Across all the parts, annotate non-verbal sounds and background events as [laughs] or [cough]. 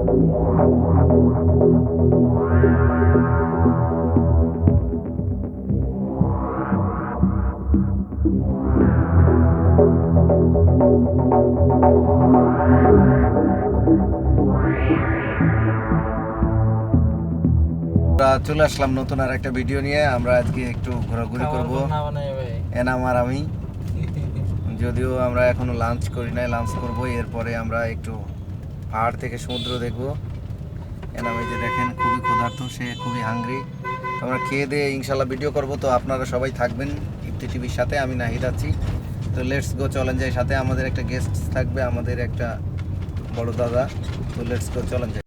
আমরা চলে আসলাম নতুন আর একটা ভিডিও নিয়ে। আমরা আজকে একটু ঘোরাঘুরি করব। এনাম আর আমি। [laughs] যদিও আমরা এখনও লাঞ্চ করি নাই লাঞ্চ করব। এরপরে আমরা একটু পাহাড় থেকে সমুদ্র দেখব। এনাম যে দেখেন, খুবই ক্ষুধার্ত, সে খুবই হাংরি আমরা খেয়ে দিয়ে ইনশাল্লাহ ভিডিও করব। তো আপনারা সবাই থাকবেন ইফতি টিভির সাথে, আমি নাহিদ আছি। তো লেটস গো চলেন যাই সাথে। আমাদের একটা গেস্ট থাকবে, আমাদের একটা বড় দাদা। তো লেটস গো চলেন যাই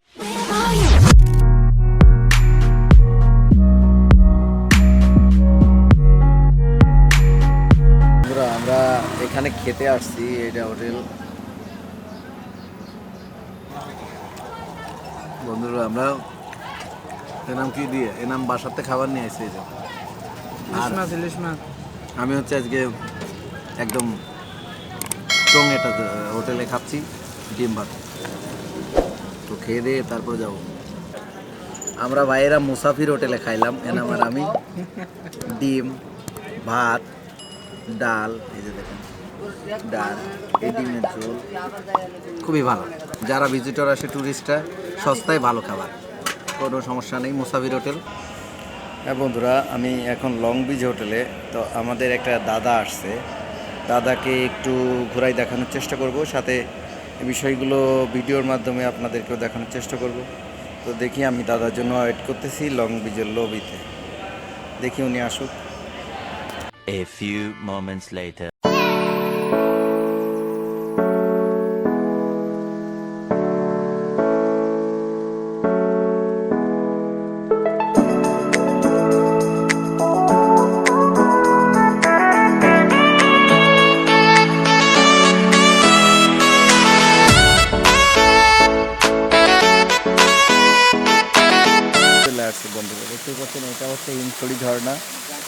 আমরা এখানে খেতে আসছি, এটা হোটেল। বন্ধুরা আমরা এনাম কি দিয়ে? এনাম বাসাতে খাবার নিয়ে এই যে। আর আমি হচ্ছে আজকে একদম স্ট্রং এটা হোটেলে খাচ্ছি ডিম ভাত। তো খেয়ে দিয়ে তারপর যাব। আমরা ভাইয়েরা মুসাফির হোটেলে খাইলাম এনাম আর আমি। ডিম ভাত ডাল এই যে দেখেন। ডাল এই ডিমের ঝোল। খুবই ভালো। যারা ভিজিটর আসে ট্যুরিস্টরা সস্তায় ভালো খাবার। কোনো সমস্যা নেই মুসাফির হোটেল। হ্যাঁ বন্ধুরা আমি এখন লং বিচ হোটেলে তো আমাদের একটা দাদা আসছে। দাদাকে একটু ঘোরাই দেখানোর চেষ্টা করব। সাথে বিষয়গুলো ভিডিওর মাধ্যমে আপনাদেরকেও দেখানোর চেষ্টা করব। তো দেখি আমি দাদার জন্য ওয়েট করতেছি লং বিচের লবিতে দেখি উনি আসুক। A few moments later. এটা হচ্ছে হিমছড়ি ঝর্ণা।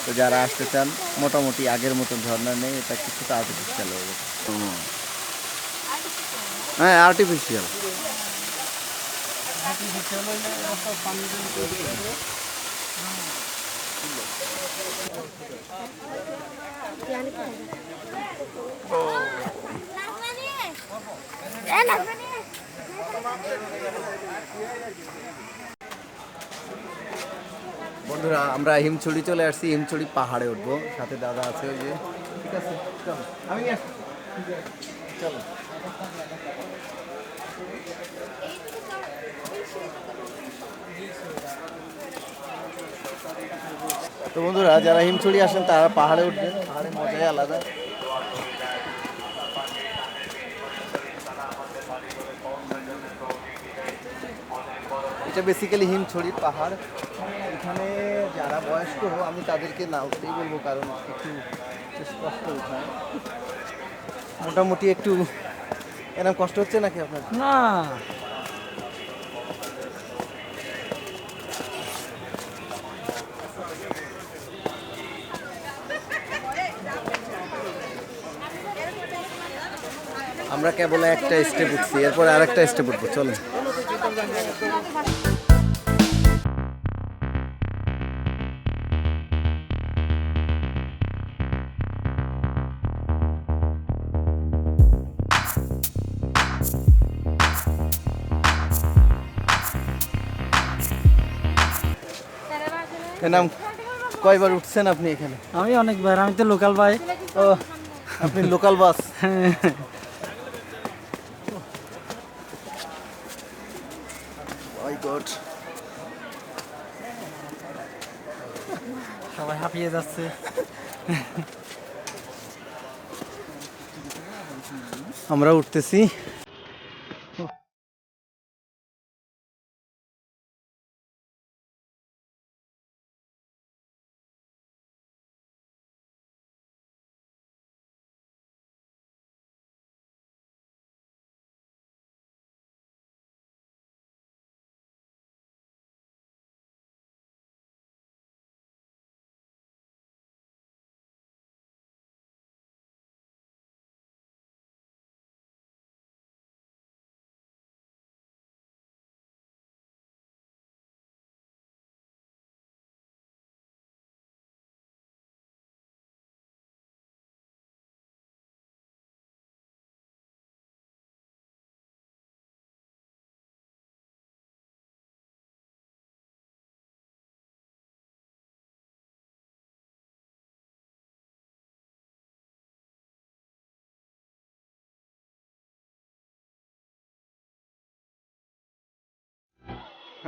তো যারা আসতে চান, মোটামুটি আগের মতন ঝর্ণা নেই, এটা কিছুটা আর্টিফিশিয়াল হয়ে গেছে। হ্যাঁ আর্টিফিশিয়াল বন্ধুরা, আমরা হিমছড়ি চলে আসছি, হিমছড়ি পাহাড়ে উঠবো। সাথে দাদা আছে, ওই যে। ঠিক আছে, চলো। আমি চলো। তো বন্ধুরা, যারা হিমছড়ি আসেন, তারা পাহাড়ে উঠবেন। পাহাড়ে মজাই আলাদা। এটা বেসিক্যালি হিমছড়ি পাহাড়। এখানে যারা বয়স্ক আমি তাদেরকে না উঠতেই বলব কারণ একটু কষ্ট উঠায় মোটামুটি একটু এরকম কষ্ট হচ্ছে নাকি আপনার? না। আমরা কেবল একটা স্টেপ উঠছি এরপরে আরেকটা স্টেপ উঠবো চলেন। এ নাম কয়বার উঠছেন আপনি এখানে? আমি অনেকবার আমি তো লোকাল ভাই ও আপনি লোকাল বাস মাই গড সবাই হাঁপিয়ে যাচ্ছে। আমরা উঠতেছি।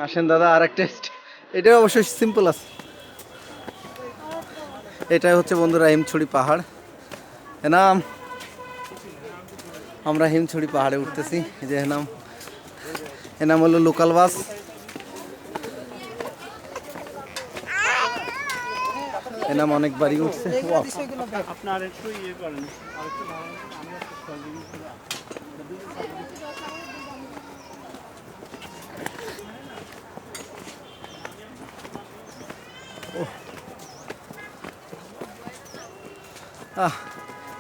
আসেন দাদা আর একটা এটা অবশ্যই সিম্পল আছে। এটা হচ্ছে বন্ধুরা হিমছড়ি পাহাড়। এনাম আমরা হিমছড়ি পাহাড়ে উঠতেছি। এই যে এনাম এনাম হলো লোকাল বাস এনাম অনেকবারই উঠছে। আপনার একটু ইয়ে করেন।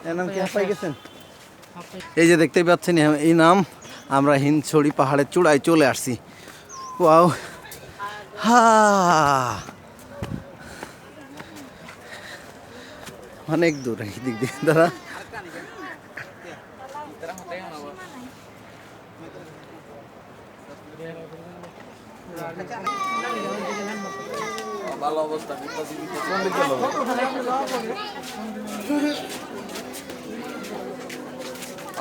এর নাম কি? হাঁপাই গেছেন? এই যে দেখতেই পাচ্ছেন এই নাম আমরা হিমছড়ি পাহাড়ের চূড়ায় চলে আসছি। ওয়াও। হা। অনেক দূর এই দিক দিয়ে।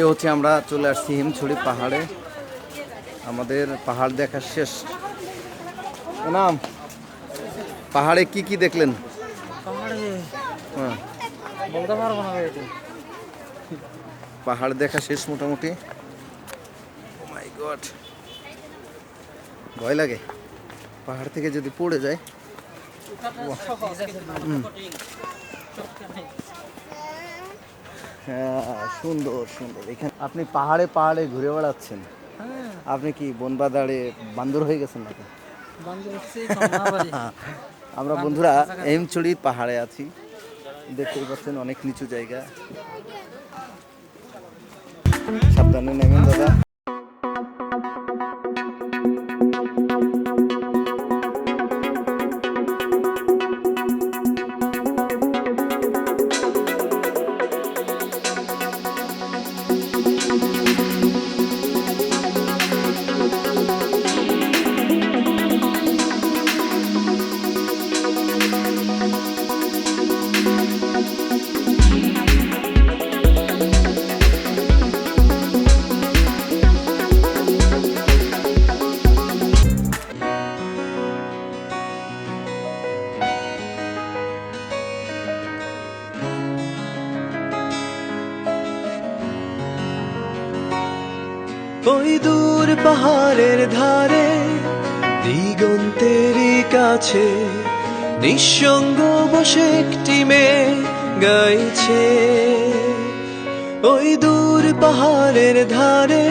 এ হচ্ছে আমরা চলে আসছি হিমছড়ি পাহাড়ে। আমাদের পাহাড় দেখা শেষ। নাম পাহাড়ে কি কি দেখলেন? হ্যাঁ। পাহাড় দেখা শেষ মোটামুটি। মাই গড ভয় লাগে। পাহাড় থেকে যদি পড়ে যায়। হুম। হ্যাঁ সুন্দর সুন্দর। এখানে আপনি পাহাড়ে পাহাড়ে ঘুরে বেড়াচ্ছেন। হ্যাঁ। আপনি কি বনবাদারে বান্দর হয়ে গেছেন নাকি। [laughs] আমরা বন্ধুরা এমচুড়ি পাহাড়ে আছি। দেখতেই পাচ্ছেন অনেক নিচু জায়গা। সাবধানে নেবেন দাদা। পাহাড়ের ধারে দিগন্তেরই কাছে, নিঃসঙ্গ বসে একটি মেয়ে গাইছে। ওই দূর পাহাড়ের ধারে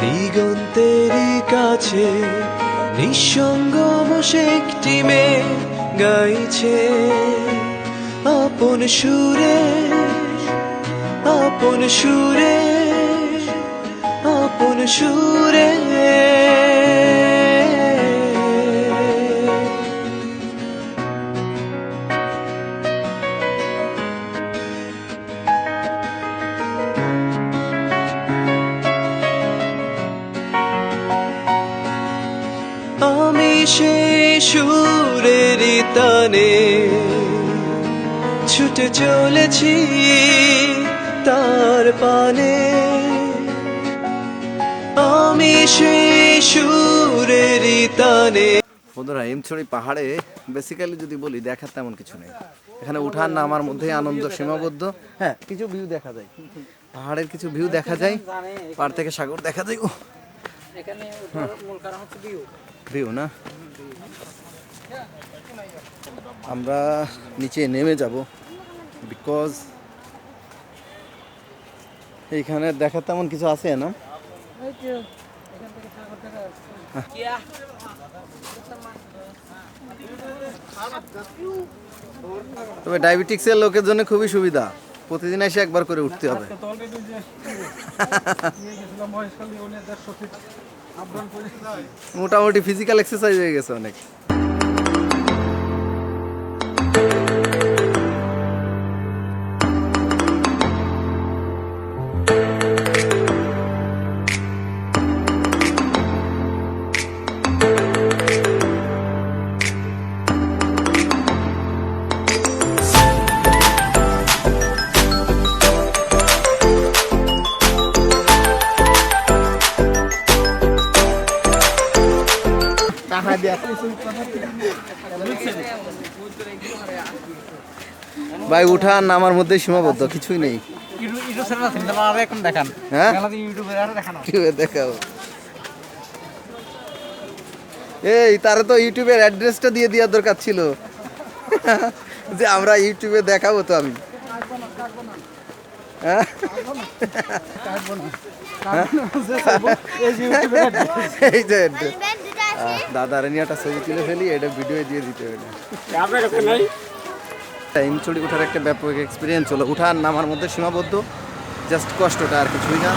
দিগন্তেরই কাছে, নিঃসঙ্গ বসে একটি মেয়ে গাইছে। আপন সুরে আপন সুরে সুরে। আমি সেই সুরের তানে ছুটে চলেছি তার পানে। আমি সেই সুরের তানে বন্ধুরা এমছড়ি পাহাড়ে বেসিক্যালি যদি বলি দেখার তেমন কিছু নেই। এখানে উঠার নামার মধ্যে আনন্দ সীমাবদ্ধ। হ্যাঁ কিছু ভিউ দেখা যায়। পাহাড়ের কিছু ভিউ দেখা যায়। পাহাড় থেকে সাগর দেখা যায়। এখানে ওঠার মূল কারণ হচ্ছে ভিউ ভিউ না? আমরা নিচে নেমে যাব। বিকজ এইখানে দেখার তেমন কিছু আছে না? তবে ডায়াবেটিক্সের লোকের জন্য খুবই সুবিধা। প্রতিদিন এসে একবার করে উঠতে হবে। মোটামুটি ফিজিক্যাল এক্সারসাইজ হয়ে গেছে অনেক। ভাই উঠান আর নামার মধ্যে সীমাবদ্ধ কিছুই নেই। হ্যাঁ? দেখাও। এই তারে তো ইউটিউবের অ্যাড্রেসটা দিয়ে দেওয়ার দরকার ছিল। যে আমরা ইউটিউবে দেখাবো তো আমি। হ্যাঁ? এই যে দাদার নিয়ে একটা ছবি তুলে ফেলি এটা ভিডিও দিয়ে দিতে হবে। আপনার কাছে নাই? ইমচুড়ি ওঠার একটা ব্যাপক এক্সপিরিয়েন্স হলো। উঠার নামার মধ্যে সীমাবদ্ধ জাস্ট কষ্টটা আর কিছুই না।